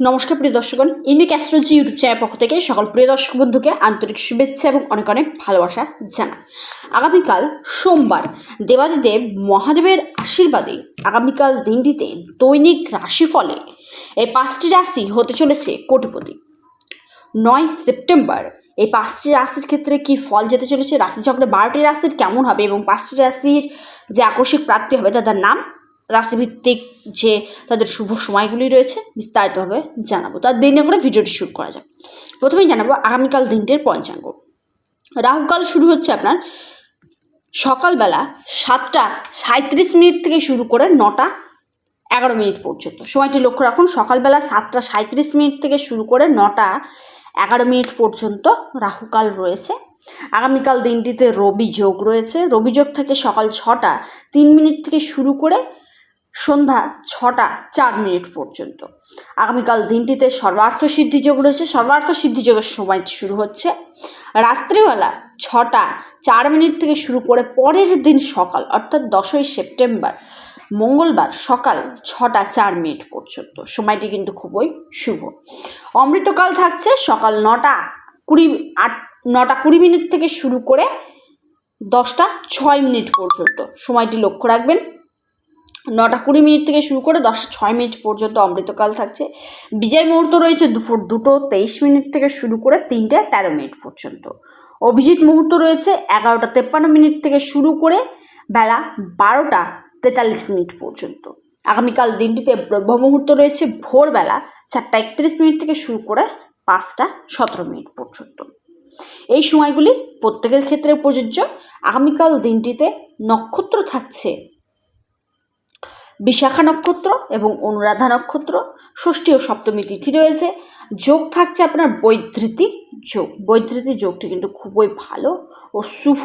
নমস্কার প্রিয় দর্শকগণ ইমিক অ্যাস্ট্রোলজি ইউটিউব চ্যানেল পক্ষ থেকে সকল প্রিয় দর্শক বন্ধুকে আন্তরিক শুভেচ্ছা এবং অনেক অনেক ভালোবাসা জানাই। আগামীকাল সোমবার, দেবাদিদেব মহাদেবের আশীর্বাদে আগামীকাল দিনটিতে দৈনিক রাশিফলে এই পাঁচটি রাশি হতে চলেছে কোটিপতি। নয় সেপ্টেম্বর এই পাঁচটি রাশির ক্ষেত্রে কি ফল যেতে চলেছে? রাশিচক্রে বারোটি রাশির কেমন হবে এবং পাঁচটি রাশির যে আকস্মিক প্রাপ্তি হবে তাদের নাম? রাশিভিত্তিক যে তাদের শুভ সময়গুলি রয়েছে, বিস্তারিতভাবে জানাব। তার দিনে করে ভিডিওটি শুট করা যাক। প্রথমেই জানাব আগামীকাল দিনটির পঞ্চাঙ্গ। রাহুকাল শুরু হচ্ছে আপনার সকালবেলা সাতটা সাঁত্রিশ মিনিট থেকে শুরু করে নটা এগারো মিনিট পর্যন্ত। সময়টি লক্ষ্য রাখুন, সকালবেলা সাতটা সাঁত্রিশ মিনিট থেকে শুরু করে নটা এগারো মিনিট পর্যন্ত রাহুকাল রয়েছে। আগামীকাল দিনটিতে রবি যোগ রয়েছে। রবি যোগ থাকে সকাল ছটা তিন মিনিট থেকে শুরু করে সন্ধ্যা ছটা চার মিনিট পর্যন্ত। আগামীকাল দিনটিতে সর্বার্থ সিদ্ধি যোগ রয়েছে। সর্বার্থ সিদ্ধি যোগের সময়টি শুরু হচ্ছে। রাত্রিবেলা ছটা চার মিনিট থেকে শুরু করে পরের দিন সকাল, অর্থাৎ দশই সেপ্টেম্বর, মঙ্গলবার সকাল ছটা চার মিনিট পর্যন্ত। সময়টি কিন্তু খুবই শুভ। অমৃতকাল থাকছে সকাল নটা কুড়ি আট, নটা কুড়ি মিনিট থেকে শুরু করে দশটা ছয় মিনিট পর্যন্ত। সময়টি লক্ষ্য রাখবেন। নটা কুড়ি মিনিট থেকে শুরু করে দশটা ছয় মিনিট পর্যন্ত অমৃতকাল থাকছে। বিজয় মুহূর্ত রয়েছে দুপুর দুটো তেইশ মিনিট থেকে শুরু করে তিনটে তেরো মিনিট পর্যন্ত। অভিজিৎ মুহূর্ত রয়েছে এগারোটা তেপ্পান্ন মিনিট থেকে শুরু করে বেলা বারোটা তেতাল্লিশ মিনিট পর্যন্ত। আগামীকাল দিনটিতে ব্রহ্ম মুহূর্ত রয়েছে ভোরবেলা চারটা একত্রিশ মিনিট থেকে শুরু করে পাঁচটা সতেরো মিনিট পর্যন্ত। এই সময়গুলি প্রত্যেকের ক্ষেত্রে প্রযোজ্য। আগামীকাল দিনটিতে নক্ষত্র থাকছে বিশাখা নক্ষত্র এবং অনুরাধা নক্ষত্র, ষষ্ঠী ও সপ্তমী তিথি রয়েছে। যোগ থাকছে আপনার বৈধৃতি যোগ। বৈধৃতি যোগটি কিন্তু খুবই ভালো ও শুভ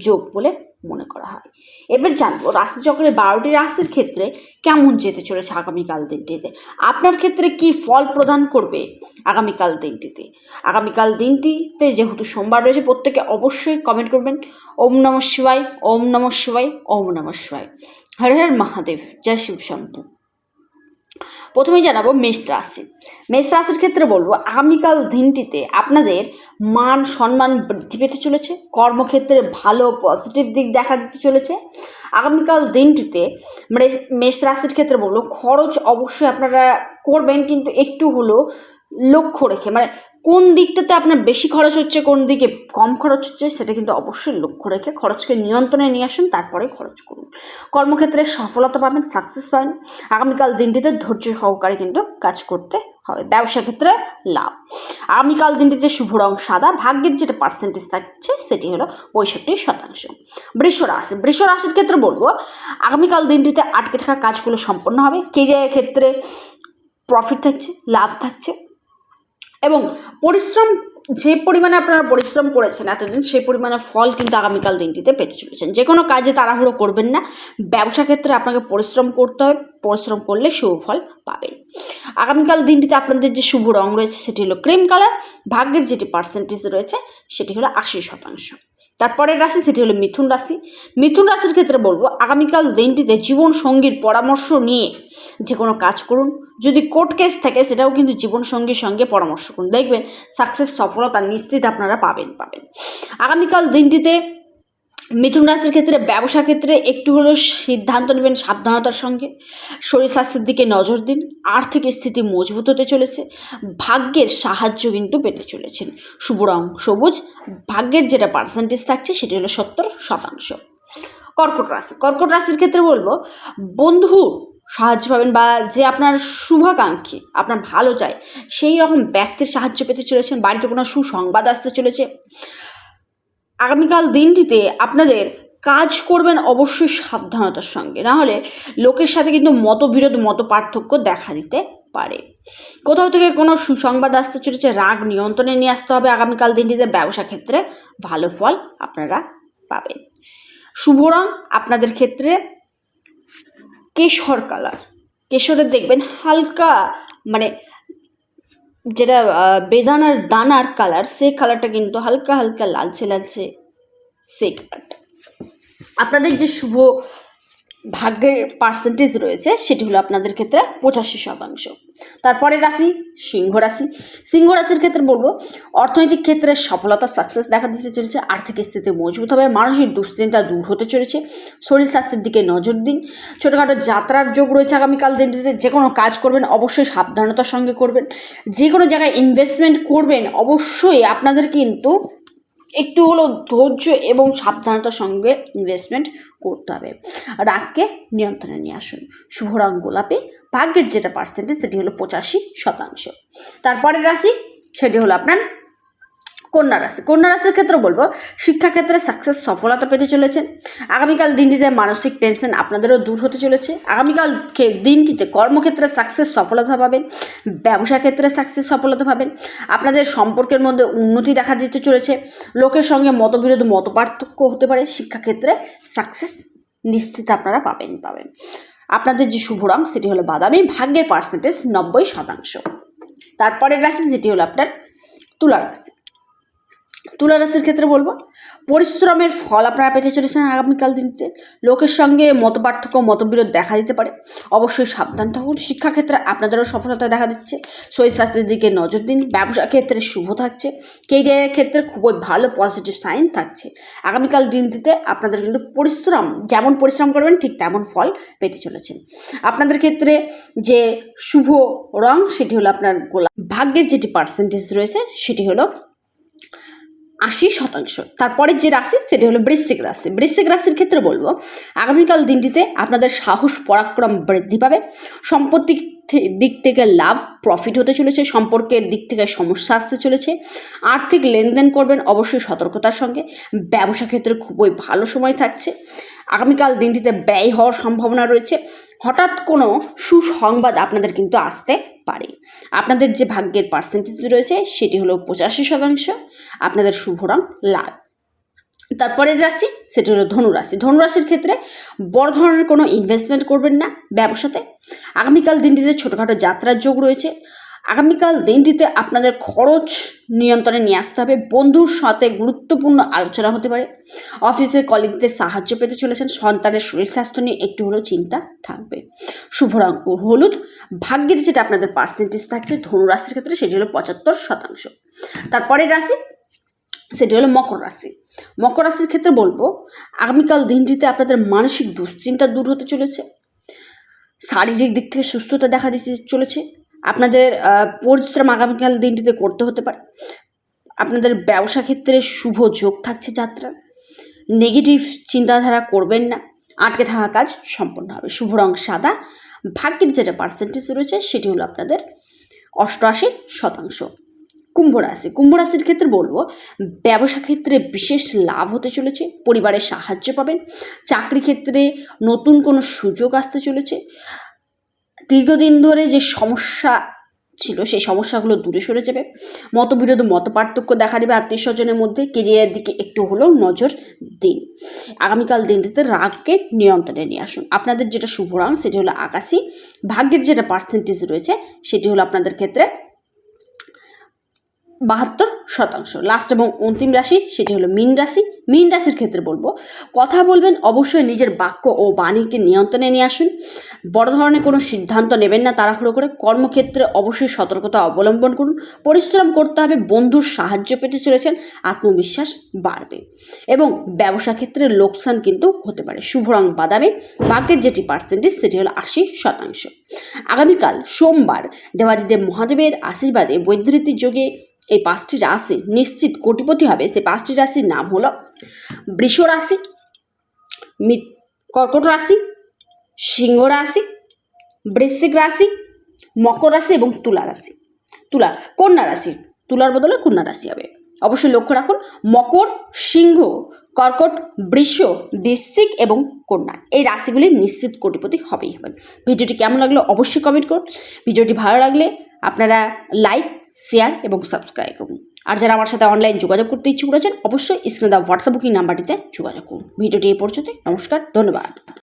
যোগ বলে মনে করা হয়। এবার জানব, রাশিচক্রের বারোটি রাশির ক্ষেত্রে কেমন যেতে চলেছে আগামীকাল দিনটিতে? আপনার ক্ষেত্রে কি ফল প্রদান করবে আগামীকাল দিনটিতে? আগামীকাল দিনটিতে যেহেতু সোমবার রয়েছে, প্রত্যেকে অবশ্যই কমেন্ট করবেন। ওম নম শিবায়, ওম নম শিবায়, ওম নম শিবায়। হর হর মহাদেব, জয় শিব শম্ভু। প্রথমেই জানাব মেষ রাশি। মেষ রাশির ক্ষেত্রে বলব, আগামীকাল দিনটিতে আপনাদের মান, সম্মান বৃদ্ধি পেতে চলেছে, কর্মক্ষেত্রে ভালো পজিটিভ দিক দেখা দিতে চলেছে। আগামীকাল দিনটিতে মেষ রাশির ক্ষেত্রে বলব, খরচ অবশ্যই আপনারা করবেন, কিন্তু একটু হলেও লক্ষ্য রেখে মানে কোন দিকটাতে আপনার বেশি খরচ হচ্ছে, কোন দিকে কম খরচ হচ্ছে, সেটা কিন্তু অবশ্যই লক্ষ্য রেখে খরচকে নিয়ন্ত্রণে নিয়ে আসুন, তারপরে খরচ করুন। কর্মক্ষেত্রে সফলতা পাবেন সাকসেস পাবেন। আগামীকাল দিনটিতে ধৈর্য সহকারে কিন্তু কাজ করতে হবে। ব্যবসা ক্ষেত্রে লাভ। আগামীকাল দিনটিতে শুভ রং সাদা, ভাগ্যের যেটা পার্সেন্টেজ থাকছে, সেটি হলো পঁয়ষট্টি শতাংশ। বৃষ রাশি। বৃষ রাশির ক্ষেত্রে বলব, আগামীকাল দিনটিতে আটকে থাকা কাজগুলো সম্পন্ন হবে। কেরিয়ারের ক্ষেত্রে প্রফিট থাকছে, লাভ থাকছে। এবং পরিশ্রম, যে পরিমাণে আপনারা পরিশ্রম করেছেন এতদিন, সেই পরিমাণে ফল কিন্তু আগামীকাল দিনটিতে পেতে চলেছেন। যে কোনো কাজে তাড়াহুড়ো করবেন না। ব্যবসা ক্ষেত্রে আপনাকে পরিশ্রম করতে হবে। পরিশ্রম করলে শুভ ফল পাবেন। আগামীকাল দিনটিতে আপনাদের যে শুভ রং রয়েছে, সেটি হলো ক্রিম কালার। ভাগ্যের যেটি পার্সেন্টেজ রয়েছে, সেটি হলো আশি শতাংশ। তারপরের রাশি সেটি হলো মিথুন রাশি। মিথুন রাশির ক্ষেত্রে বলব, আগামীকাল দিনটিতে জীবন সঙ্গীর পরামর্শ নিয়ে যে কোনো কাজ করুন। যদি কোর্ট কেস থাকে, সেটাও কিন্তু জীবনসঙ্গীর সঙ্গে পরামর্শ করুন। দেখবেন সাকসেস, সফলতা নিশ্চিত আপনারা পাবেন পাবেন। আগামীকাল দিনটিতে মিথুন রাশির ক্ষেত্রে ব্যবসা ক্ষেত্রে একটু হলেও সিদ্ধান্ত নেবেন সাবধানতার সঙ্গে। শরীর স্বাস্থ্যের দিকে নজর দিন। আর্থিক স্থিতি মজবুত হতে চলেছে। ভাগ্যের সাহায্য কিন্তু পেতে চলেছেন। শুভ রং সবুজ। ভাগ্যের যেটা পার্সেন্টেজ থাকছে, সেটি হলো সত্তর শতাংশ। কর্কট রাশি। কর্কট রাশির ক্ষেত্রে বলব, বন্ধু সাহায্য পাবেন বা যে আপনার শুভাকাঙ্ক্ষী, আপনার ভালো চায়, সেই রকম ব্যক্তির সাহায্য পেতে চলেছেন। বাড়িতে কোনো সুসংবাদ আসতে চলেছে। আগামীকাল দিনটিতে আপনাদের কাজ করবেন অবশ্যই সাবধানতার সঙ্গে। না হলে লোকের সাথে কিন্তু মতবিরোধ মত পার্থক্য দেখা দিতে পারে। কোথাও থেকে কোনো সুসংবাদ আসতে চলেছে, রাগ নিয়ন্ত্রণে নিয়ে আসতে হবে আগামীকাল দিনটিতে। ব্যবসা ক্ষেত্রে ভালো ফল আপনারা পাবেন। শুভ রং আপনাদের ক্ষেত্রে কেশর কালার। কেশরের দেখবেন হালকা মানে যেটা বেদানার দানার কালার সেই কালারটা কিন্তু হালকা হালকা লালচে লালচে সেই কালারটা আপনাদের যে শুভ ভাগ্যের পার্সেন্টেজ রয়েছে, সেটি হলো আপনাদের ক্ষেত্রে পঁচাশি শতাংশ। তারপরে রাশি সিংহ রাশি। সিংহ রাশির ক্ষেত্রে বলব, অর্থনৈতিক ক্ষেত্রে সফলতা সাকসেস দেখা দিতে চলেছে, আর্থিক স্থিতি মজবুত হবে, মানসিক দুশ্চিন্তা দূর হতে চলেছে, শরীর স্বাস্থ্যের দিকে নজর দিন, ছোটোখাটো যাত্রার যোগ রয়েছে আগামীকাল দিনটিতে, যে কোনো কাজ করবেন, অবশ্যই সাবধানতার সঙ্গে করবেন, যে কোনো জায়গায় ইনভেস্টমেন্ট করবেন, অবশ্যই আপনাদের কিন্তু একটু হলো ধৈর্য এবং সাবধানতার সঙ্গে ইনভেস্টমেন্ট করতে হবে। রাগকে নিয়ন্ত্রণে নিয়ে আসুন। শুভ রং গোলাপি, ভাগ্যের যেটা পার্সেন্টেজ সেটি হলো পঁচাশি শতাংশ। তারপরের রাশি, সেটি হলো আপনার কন্যা রাশি। কন্যা রাশির ক্ষেত্রে বলব, শিক্ষাক্ষেত্রে সাকসেস সফলতা পেতে চলেছেন আগামীকাল দিনটিতে মানসিক টেনশন আপনাদেরও দূর হতে চলেছে। আগামীকাল দিনটিতে কর্মক্ষেত্রে সাকসেস সফলতা পাবেন। ব্যবসা ক্ষেত্রে সাকসেস সফলতা পাবেন। আপনাদের সম্পর্কের মধ্যে উন্নতি দেখা দিতে চলেছে। লোকের সঙ্গে মতবিরোধ মত পার্থক্য হতে পারে। শিক্ষাক্ষেত্রে সাকসেস নিশ্চিত আপনারা পাবেন পাবেন। আপনাদের যে শুভ রং সেটি হলো বাদামি, ভাগ্যের পার্সেন্টেজ নব্বই শতাংশ। তারপরের রাশি, যেটি হলো আপনার তুলা রাশি তুলা রাশির ক্ষেত্রে বলব, পরিশ্রমের ফল আপনারা পেতে চলেছেন আগামীকাল দিনতে লোকের সঙ্গে মতপার্থক্য, মতবিরোধ দেখা দিতে পারে। অবশ্যই সাবধান থাকুন। শিক্ষাক্ষেত্রে আপনাদেরও সফলতা দেখা দিচ্ছে। শরীর স্বাস্থ্যের দিকে নজর দিন। ব্যবসা ক্ষেত্রে শুভ থাকছে। কেরিয়ারের ক্ষেত্রে খুবই ভালো পজিটিভ সাইন থাকছে। আগামীকাল দিনটিতে আপনাদের কিন্তু পরিশ্রম, যেমন পরিশ্রম করবেন, ঠিক তেমন ফল পেতে চলেছেন। আপনাদের ক্ষেত্রে যে শুভ রং, সেটি হলো আপনার গোলাপ। ভাগ্যের যেটি পার্সেন্টেজ রয়েছে, সেটি হলো আশি শতাংশ। তারপরের যে রাশি, সেটি হলো বৃশ্চিক রাশি। বৃশ্চিক রাশির ক্ষেত্রে বলব, আগামীকাল দিনটিতে আপনাদের সাহস, পরাক্রম বৃদ্ধি পাবে। সম্পত্তি দিক থেকে লাভ প্রফিট হতে চলেছে। সম্পর্কের দিক থেকে সমস্যা আসতে চলেছে। আর্থিক লেনদেন করবেন, অবশ্যই সতর্কতার সঙ্গে। ব্যবসা ক্ষেত্রে খুবই ভালো সময় থাকছে। আগামীকাল দিনটিতে ব্যয় হওয়ার সম্ভাবনা রয়েছে। হঠাৎ কোনো সুসংবাদ আপনাদের কিন্তু আসতে পারে। আপনাদের যে ভাগ্যের পার্সেন্টেজ রয়েছে, সেটি হলো পঁচাশি শতাংশ। আপনাদের শুভ রং লাল। তারপরের রাশি, সেটি হলো ধনুরাশি ধনুরাশির ক্ষেত্রে বড় ধরনের কোনো ইনভেস্টমেন্ট করবেন না ব্যবসাতে। আগামীকাল দিনটিতে ছোটোখাটো যাত্রার যোগ রয়েছে। আগামীকাল দিনটিতে আপনাদের খরচ নিয়ন্ত্রণে নিয়ে আসতে হবে। বন্ধুর সাথে গুরুত্বপূর্ণ আলোচনা হতে পারে। অফিসে কলিগদের সাহায্য পেতে চলেছেন। সন্তানের শরীর স্বাস্থ্য নিয়ে একটু হলেও চিন্তা থাকবে। শুভ রং ও হলুদ। ভাগ্যের যেটা আপনাদের পার্সেন্টেজ থাকছে ধনুরাশির ক্ষেত্রে, সেটি হলো পঁচাত্তর শতাংশ। তারপরের রাশি, সেটি হলো মকর রাশি। মকর রাশির ক্ষেত্রে বলব, আগামীকাল দিনটিতে আপনাদের মানসিক দুশ্চিন্তা দূর হতে চলেছে। শারীরিক দিক থেকে সুস্থতা দেখা দিতে চলেছে। আপনাদের পরিশ্রম আগামীকাল দিনটিতে করতে হতে পারে। আপনাদের ব্যবসা ক্ষেত্রে শুভ যোগ থাকছে যাত্রা নেগেটিভ চিন্তাধারা করবেন না। আটকে থাকা কাজ সম্পন্ন হবে। শুভ রং সাদা। ভাগ্যের যেটা পার্সেন্টেজ রয়েছে সেটি হলো আপনাদের অষ্টআশি শতাংশ। কুম্ভ রাশি। কুম্ভ রাশির ক্ষেত্রে বলব, ব্যবসা ক্ষেত্রে বিশেষ লাভ হতে চলেছে। পরিবারের সাহায্য পাবেন। চাকরি ক্ষেত্রে নতুন কোনো সুযোগ আসতে চলেছে। দীর্ঘদিন ধরে যে সমস্যা ছিল, সেই সমস্যাগুলো দূরে সরে যাবে। মতবিরোধ মত পার্থক্য দেখা দেবে আত্মীয় স্বজনের মধ্যে। কেরিয়ারের দিকে একটু হলেও নজর দিন। আগামীকাল দিনটিতে রাগকে নিয়ন্ত্রণে নিয়ে আসুন। আপনাদের যেটা শুভ রং সেটি হলো আকাশি। ভাগ্যের যেটা পার্সেন্টেজ রয়েছে, সেটি হলো আপনাদের ক্ষেত্রে বাহাত্তর শতাংশ। লাস্ট এবং অন্তিম রাশি, সেটি হলো মীন রাশি। মীন রাশির ক্ষেত্রে বলব, কথা বলবেন অবশ্যই নিজের বাক্য ও বাণীকে নিয়ন্ত্রণে নিয়ে আসুন। বড় ধরনের কোনো সিদ্ধান্ত নেবেন না, তাড়াহুড়ো করে কর্মক্ষেত্রে অবশ্যই সতর্কতা অবলম্বন করুন। পরিশ্রম করতে হবে, বন্ধুর সাহায্য পেতে চলেছেন, আত্মবিশ্বাস বাড়বে। এবং ব্যবসা ক্ষেত্রে লোকসান কিন্তু হতে পারে। শুভ রং বাদামে, ভাগ্যের যেটি পার্সেন্টেজ সেটি হলো আশি শতাংশ। আগামীকাল সোমবার দেবাদিদেব মহাদেবের আশীর্বাদে বৈদ্যুতিক যোগে এই পাঁচটি রাশি নিশ্চিত কোটিপতি হবে। সেই পাঁচটি রাশির নাম হলো বৃষ রাশি কর্কট রাশি সিংহ রাশি, বৃশ্চিক রাশি, মকর রাশি এবং তুলা রাশি। তুলা, কন্যা রাশি। তুলার বদলে কন্যা রাশি হবে। অবশ্যই লক্ষ্য রাখুন, মকর, সিংহ, কর্কট, বৃষ, বৃশ্চিক এবং কন্যা এই রাশিগুলি নিশ্চিত কোটিপতি হবেই হবেন ভিডিওটি কেমন লাগল অবশ্যই কমেন্ট করুন। ভিডিওটি ভালো লাগলে আপনারা লাইক শেয়ার এবং সাবস্ক্রাইব করুন। আর যারা আমার সাথে অনলাইন যোগাযোগ করতে ইচ্ছুক রয়েছেন, অবশ্যই স্ক্রিনে দেওয়া হোয়াটসঅ্যাপ বুকিং নাম্বারটিতে যোগাযোগ করুন। ভিডিওটি এই পর্যন্ত নমস্কার, ধন্যবাদ।